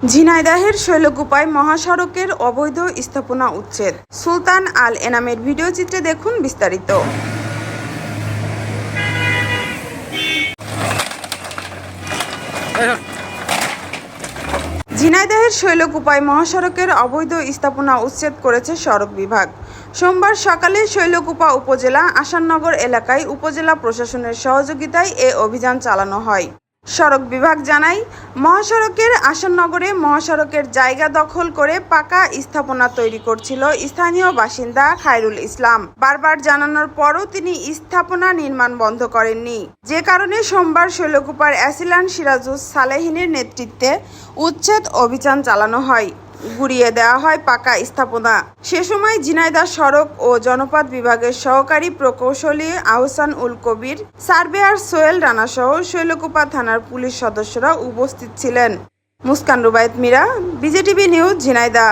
ঝিনাইদাহের শৈলকুপায় মহাসড়কের অবৈধ স্থাপনা উচ্ছেদ। সুলতান আল এনামের ভিডিও চিত্রে দেখুন বিস্তারিত। ঝিনাইদহের শৈলকুপায় মহাসড়কের অবৈধ স্থাপনা উচ্ছেদ করেছে সড়ক বিভাগ। সোমবার সকালে শৈলকুপা উপজেলা আসাননগর এলাকায় উপজেলা প্রশাসনের সহযোগিতায় এ অভিযান চালানো হয়। সড়ক বিভাগ জানায়, মহাসড়কের আসাননগরে মহাসড়কের জায়গা দখল করে পাকা স্থাপনা তৈরি করছিল স্থানীয় বাসিন্দা খায়রুল ইসলাম। বারবার জানানোর পরও তিনি স্থাপনা নির্মাণ বন্ধ করেননি। যে কারণে সোমবার শৈলকুপার অ্যাসিলান সিরাজুস সালেহিনের নেতৃত্বে উচ্ছেদ অভিযান চালানো হয়। গুড়িয়ে দেওয়া হয় পাকা স্থাপনা। সে সময় ঝিনাইদা সড়ক ও জনপদ বিভাগের সহকারী প্রকৌশলী আহসান উল কবির সার্ভেয়ার সোহেল রানা সহ শৈলকুপা থানার পুলিশ সদস্যরা উপস্থিত ছিলেন। Muskan Rubayat Mira, BJTV news Jhenaidah.